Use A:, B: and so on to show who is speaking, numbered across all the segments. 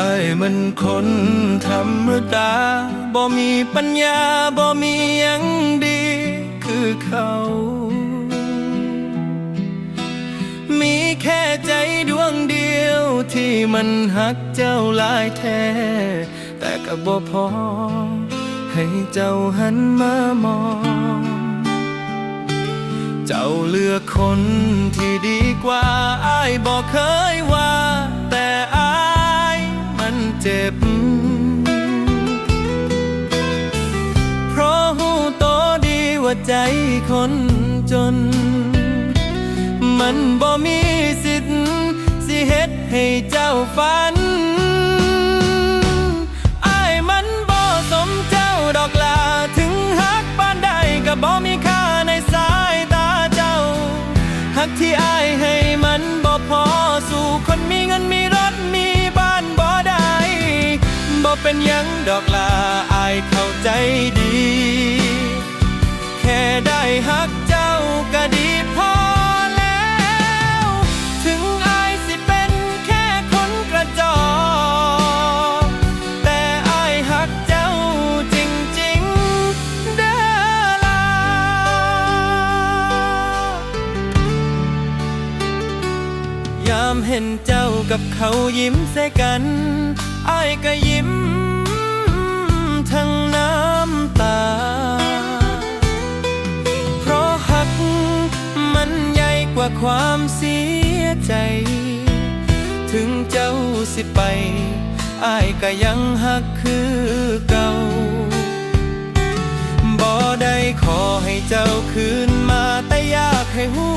A: ไอ้มันคนธรรมดาบ่มีปัญญาบ่มียังดีคือเขา มีแค่ใจดวงเดียวที่มันหักเจ้าลายแท้ แต่ก็บ่พอ ให้เจ้าหันมามอง เจ้าเลือกคนที่ดีกว่าอายบอกเคย ว่าใจคนจน มันบ่มีสิทธิ์สิเฮ็ดให้เจ้าฝันอายมันบ่สมเจ้าดอกลาถึงฮักปานใดก็บ่มีค่าในสายตาเจ้าหักที่อายให้มันบ่พอสู่คนมีเงินมีรถมีบ้านบ่ได้บ่เป็นยังดอกลาอายเข้าใจดี ค่ได้หักเจ้าก็ดีพอแล้ว ถึงอายสิเป็นแค่คนกระจอกแต่อายหักเจ้าจริงๆเด้อล่ะยามเห็นเจ้ากับเขายิ้มใส่กันอายก็ยิ้มทั้งน้ำตา ความเสียใจ ถึงเจ้าสิไปอายก็ยังหักคือเก่าบ่ได้ขอให้เจ้าคืนมาแต่อยากให้หู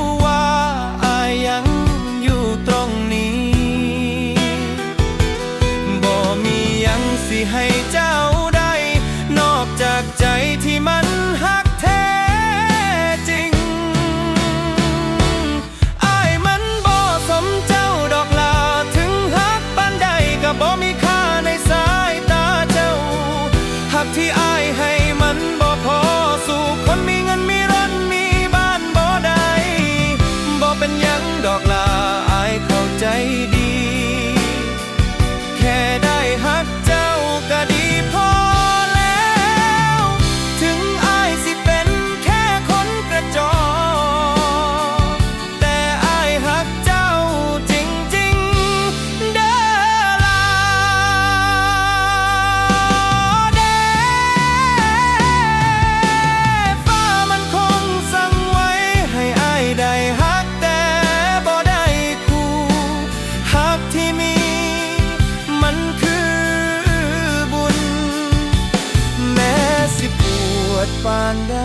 A: านใด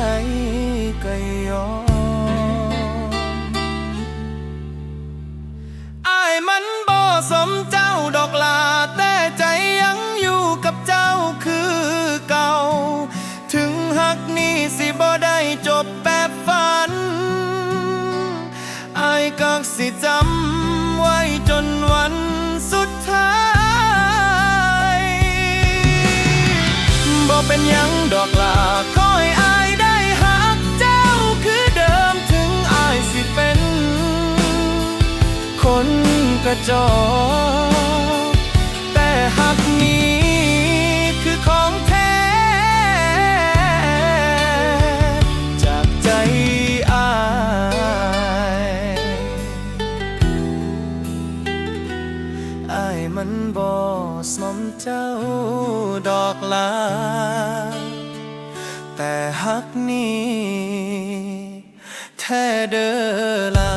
A: ก็ยอมอายมันบ่สมเจ้าดอกลา แต่ใจยังอยู่กับเจ้าคือเก่า ถึงหักนี้สิบ่ได้จบแบบฝันอายกักสิจำไว้จนวันสุดท้ายบ่เป็นยังดอกลา กระจก แต่หักนี้คือของแท้ จากใจอาย อายมันบ่สมเจ้าดอกลา แต่หักนี้แท้เด้อลา